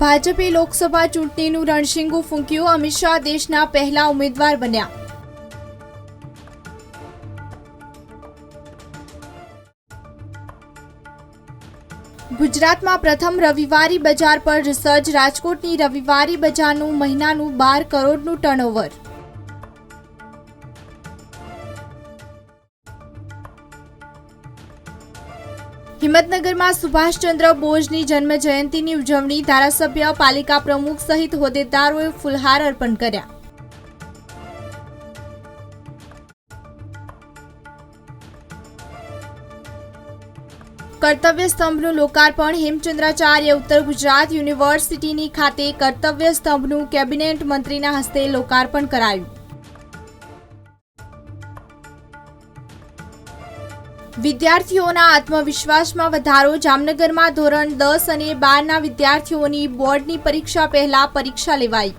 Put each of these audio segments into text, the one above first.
ભાજપે લોકસભા ચૂંટણીનું રણશીંગું ફૂંક્યું. અમિત શાહ દેશના પહેલા ઉમેદવાર બન્યા. ગુજરાતમાં પ્રથમ રવિવારી બજાર પર રિસર્ચ. રાજકોટની રવિવારી બજારનું મહિનાનું બાર કરોડનું ટર્નઓવર હિંમતનગરમાં સુભાષચંદ્ર બોઝની જન્મ જયંતિની ઉજવણી ધારાસભ્ય પાલિકા પ્રમુખ સહિત હોદ્દેદારોએ ફુલહાર અર્પણ કર્યા. કર્તવ્ય સ્તંભનું લોકાર્પણ હેમચંદ્રાચાર્ય ઉત્તર ગુજરાત યુનિવર્સિટીની ખાતે કર્તવ્ય સ્તંભનું કેબિનેટ મંત્રીના હસ્તે લોકાર્પણ કરાયું. વિદ્યાર્થીઓના આત્મવિશ્વાસમાં વધારો. જામનગરમાં ધોરણ દસ અને બારના વિદ્યાર્થીઓની બોર્ડની પરીક્ષા પહેલા પરીક્ષા લેવાઈ.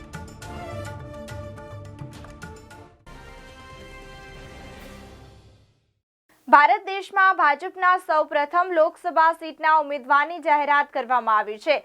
ભારત દેશમાં ભાજપના સૌ પ્રથમ લોકસભા સીટના ઉમેદવારની જાહેરાત કરવામાં આવી છે.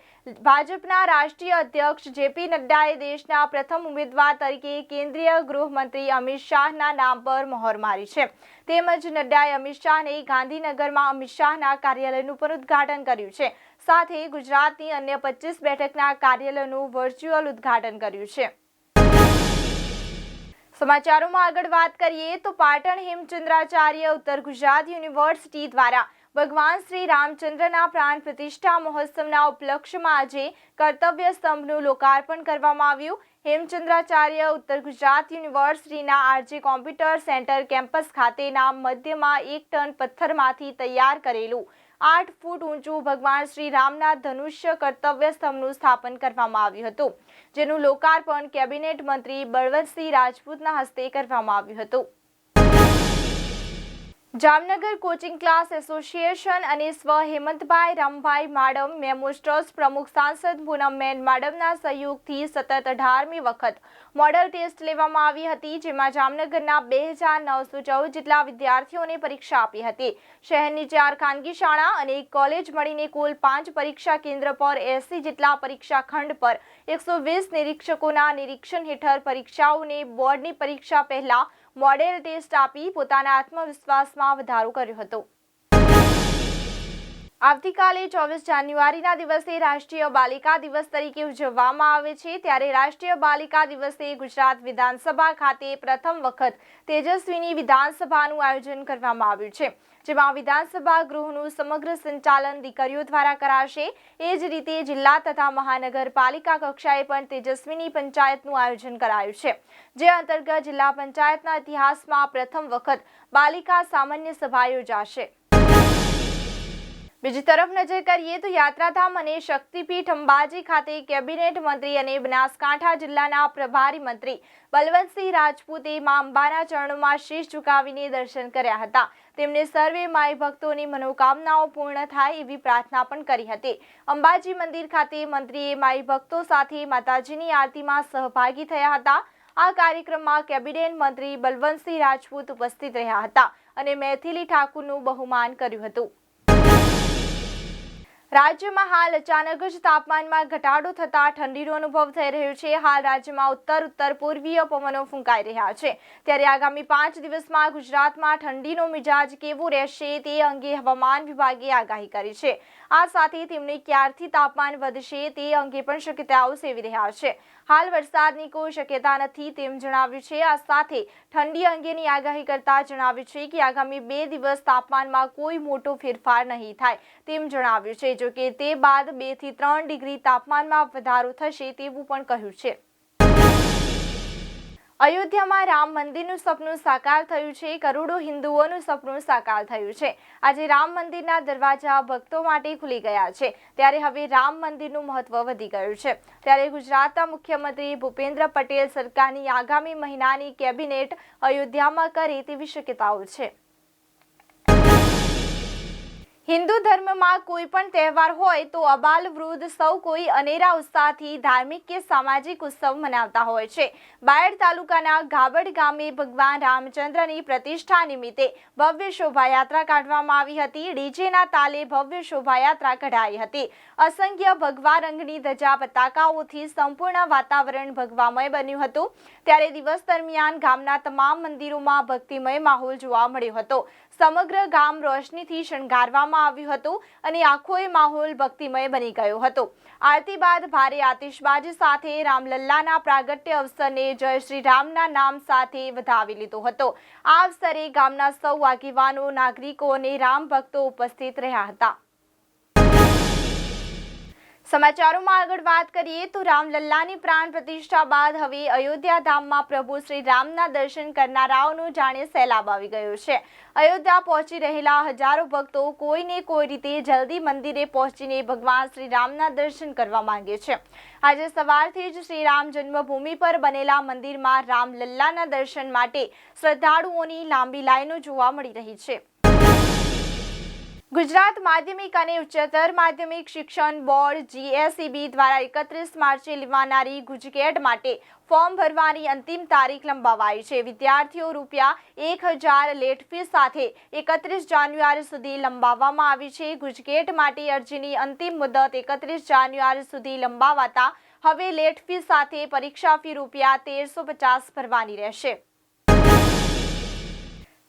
ભાજપના રાષ્ટ્રીય અધ્યક્ષ જેપી નડ્ડાએ દેશના પ્રથમ ઉમેદવાર તરીકે કેન્દ્રીય ગૃહમંત્રી અમિત શાહના નામ પર મહોર મારી છે. તેમજ નડ્ડાએ અમિત શાહને ગાંધીનગરમાં અમિત શાહના કાર્યાલયનું પણ ઉદ્ઘાટન કર્યું છે. સાથે ગુજરાતની અન્ય પચીસ બેઠકના કાર્યાલયનું વર્ચ્યુઅલ ઉદ્ઘાટન કર્યું છે. સમાચારોમાં આગળ વાત કરીએ તો પાટણ હેમચંદ્રાચાર્ય ઉત્તર ગુજરાત યુનિવર્સિટી દ્વારા ભગવાન શ્રી રામચંદ્રના પ્રાણ પ્રતિષ્ઠા મહોત્સવના ઉપલક્ષ્યમાં આજે કર્તવ્ય સ્તંભનું લોકાર્પણ કરવામાં આવ્યું. હેમચંદ્રાચાર્ય ઉત્તર ગુજરાત યુનિવર્સિટીના આરજે કોમ્પ્યુટર સેન્ટર કેમ્પસ ખાતેના મધ્યમાં એક ટન પથ્થરમાંથી તૈયાર કરેલું આઠ ફૂટ ઊંચું ભગવાન શ્રી રામના ધનુષ્ય કર્તવ્ય સ્તંભનું સ્થાપન કરવામાં આવ્યું હતું, જેનું લોકાર્પણ કેબિનેટ મંત્રી બળવંતસિંહ રાજપૂતના હસ્તે કરવામાં આવ્યું હતું. જામનગર કોચિંગ ક્લાસ એસોસિએશન અને સ્વ હેમંતભાઈ રામભાઈ માડમ મેમોસ ટ્રસ્ટ પ્રમુખ સાંસદ પૂનમબેન માડમના સહયોગથી સતત અઢારમી વખત મોડલ ટેસ્ટ લેવામાં આવી હતી, જેમાં જામનગરના બે હજાર નવસો ચૌદ જેટલા વિદ્યાર્થીઓને પરીક્ષા આપી હતી. શહેરની ચાર ખાનગી શાળા અને એક કોલેજ મળીને કુલ પાંચ પરીક્ષા કેન્દ્ર પર એસી જેટલા પરીક્ષા ખંડ પર એકસો વીસ નિરીક્ષકોના નિરીક્ષણ હેઠળ પરીક્ષાઓને બોર્ડની પરીક્ષા પહેલા મોડેલ ટેસ્ટ આપી પોતાના આત્મવિશ્વાસમાં વધારો કર્યો હતો. આવતીકાલે ચોવીસ જાન્યુઆરીના દિવસે રાષ્ટ્રીય બાલિકા દિવસ તરીકે ઉજવવામાં આવે છે. ત્યારે રાષ્ટ્રીય બાલિકા દિવસે ગુજરાત વિધાનસભા ખાતે પ્રથમ વખત તેજસ્વીની વિધાનસભાનું આયોજન કરવામાં આવ્યું છે. જેમાં વિધાનસભા ગૃહનું સમગ્ર સંચાલન દીકરીઓ દ્વારા કરાશે. એ જ રીતે જિલ્લા તથા મહાનગરપાલિકા કક્ષાએ પણ તેજસ્વીની પંચાયતનું આયોજન કરાયું છે. જે અંતર્ગત જિલ્લા પંચાયતના ઇતિહાસમાં પ્રથમ વખત બાલિકા સામાન્ય સભા યોજાશે. બીજી તરફ નજર કરીએ તો યાત્રાધામ અને શક્તિપીઠ અંબાજી ખાતે કેબિનેટ મંત્રી અને બનાસકાંઠા જિલ્લાના પ્રભારી મંત્રી બલવંતસિંહ રાજપૂતે મા અંબાના ચરણોમાં શીશ ઝુકાવીને દર્શન કર્યા હતા. તેમણે સર્વે માઈ ભક્તોની મનોકામનાઓ પૂર્ણ થાય એવી પ્રાર્થના પણ કરી હતી. અંબાજી મંદિર ખાતે મંત્રીએ માઈ ભક્તો સાથે માતાજીની આરતીમાં સહભાગી થયા હતા. આ કાર્યક્રમમાં કેબિનેટ મંત્રી બલવંતસિંહ રાજપૂત ઉપસ્થિત રહ્યા હતા અને મૈથિલી ઠાકુરનું બહુમાન કર્યું હતું. રાજ્યમાં હાલ અચાનક જ તાપમાનમાં ઘટાડો થતાં ઠંડીનો અનુભવ થઈ રહ્યો છે. હાલ રાજ્યમાં ઉત્તર ઉત્તર પૂર્વીય પવનો ફૂંકાઈ રહ્યા છે. ત્યારે આગામી પાંચ દિવસમાં ગુજરાતમાં ઠંડીનો મિજાજ કેવો રહેશે તે અંગે હવામાન વિભાગે આગાહી કરી છે. આ સાથે તેમણે ક્યારથી તાપમાન વધશે તે અંગે પણ શક્યતાઓ સેવી રહ્યા છે. હાલ વરસાદની કોઈ શક્યતા નથી તેમ જણાવ્યું છે. આ સાથે ઠંડી અંગેની આગાહી કરતા જણાવ્યું છે કે આગામી બે દિવસ તાપમાનમાં કોઈ મોટો ફેરફાર નહીં થાય તેમ જણાવ્યું છે. જો કે તે બાદ બેથી ત્રણ ડિગ્રી તાપમાનમાં વધારો થશે તેવું પણ કહ્યું છે. અયોધ્યામાં રામ મંદિરનું સપનું સાકાર થયું છે, કરોડો હિન્દુઓનું સપનું સાકાર થયું છે. આજે રામ મંદિરના દરવાજા ભક્તો માટે ખુલી ગયા છે. ત્યારે હવે રામ મંદિરનું મહત્વ વધી ગયું છે. ત્યારે ગુજરાતના મુખ્યમંત્રી ભૂપેન્દ્ર પટેલ સરકારની આગામી મહિનાની કેબિનેટ અયોધ્યામાં કરે તેવી શક્યતાઓ છે. હિન્દુ ધર્મમાં કોઈ પણ તહેવાર હોય તો અબાલ વૃદ્ધ સૌ કોઈ અનેરા ઉત્સાહથી ધાર્મિક કે સામાજિક ઉત્સવ મનાવતા હોય છે. બાયડ તાલુકાના ગાબડ ગામે ભગવાન રામચંદ્રની પ્રતિષ્ઠા નિમિત્તે ભવ્ય શોભાયાત્રા કાઢવામાં આવી હતી. ડીજેના તાલે ભવ્ય શોભાયાત્રા કઢાઈ હતી. અસંખ્ય ભગવા રંગની ધજા પતાકાઓથી સંપૂર્ણ વાતાવરણ ભગવામય બન્યું હતું. ત્યારે દિવસ દરમિયાન ગામના તમામ મંદિરોમાં ભક્તિમય માહોલ જોવા મળ્યો હતો. સમગ્ર ગામ રોશનીથી શણગારવામાં આવ્યું હતું અને આખોય માહોલ ભક્તિમય બની ગયો હતો. આરતી બાદ ભારે આતિશબાજી સાથે રામલલ્લાના પ્રાગટ્ય અવસરને જય શ્રી રામના નામ સાથે વધાવી લીધો હતો. આ અવસરે ગામના સૌ આગેવાનો, નાગરિકો અને રામ ભક્તો ઉપસ્થિત રહ્યા હતા. સમાચારોમાં આગળ વાત કરીએ તો રામલલ્લાની પ્રાણ પ્રતિષ્ઠા બાદ હવે અયોધ્યા ધામમાં પ્રભુ શ્રી રામના દર્શન કરનારાઓનો જાણે સૈલાબ આવી ગયો છે. અયોધ્યા પહોંચી રહેલા હજારો ભક્તો કોઈને કોઈ રીતે જલ્દી મંદિરે પહોંચીને ભગવાન શ્રી રામના દર્શન કરવા માંગે છે. આજે સવારથી જ શ્રી રામ જન્મભૂમિ પર બનેલા મંદિરમાં રામલલ્લાના દર્શન માટે શ્રદ્ધાળુઓની લાંબી લાઈનો જોવા મળી રહી છે. ગુજરાત માધ્યમિક અને ઉચ્ચતર માધ્યમિક શિક્ષણ બોર્ડ જીએસઈબી દ્વારા એકત્રીસ માર્ચે લેવાનારી ગુજકેટ માટે ફોર્મ ભરવાની અંતિમ તારીખ લંબાવાઈ છે. વિદ્યાર્થીઓ રૂપિયા એક હજાર લેટ ફી સાથે એકત્રીસ જાન્યુઆરી સુધી લંબાવવામાં આવી છે. ગુજકેટ માટે અરજીની અંતિમ મુદત એકત્રીસ જાન્યુઆરી સુધી લંબાવાતા હવે લેટ ફી સાથે પરીક્ષા ફી રૂપિયા તેરસો પચાસ ભરવાની રહેશે.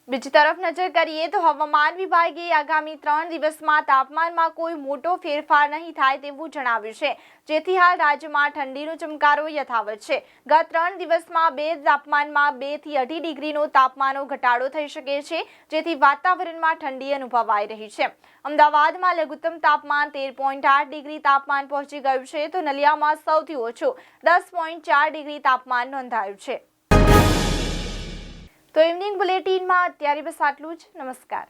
બીજી તરફ નજર કરીએ તો હવામાન વિભાગે આગામી ત્રણ દિવસમાં તાપમાનમાં કોઈ મોટો ફેરફાર નહીં થાય તેવું જણાવ્યું છે. જેથી હાલ રાજ્યમાં ઠંડીનો ચમકારો યથાવત છે. ગત ત્રણ દિવસમાં બે તાપમાનમાં બેથી અઢી ડિગ્રીનો તાપમાનો ઘટાડો થઈ શકે છે, જેથી વાતાવરણમાં ઠંડી અનુભવાઈ રહી છે. અમદાવાદમાં લઘુત્તમ તાપમાન તેર પોઈન્ટ આઠ ડિગ્રી તાપમાન પહોંચી ગયું છે, તો નલિયામાં સૌથી ઓછું દસ પોઈન્ટ ચાર ડિગ્રી તાપમાન નોંધાયું છે. તો ઇવનિંગ બુલેટિનમાં અત્યારે બસ આટલું જ. નમસ્કાર.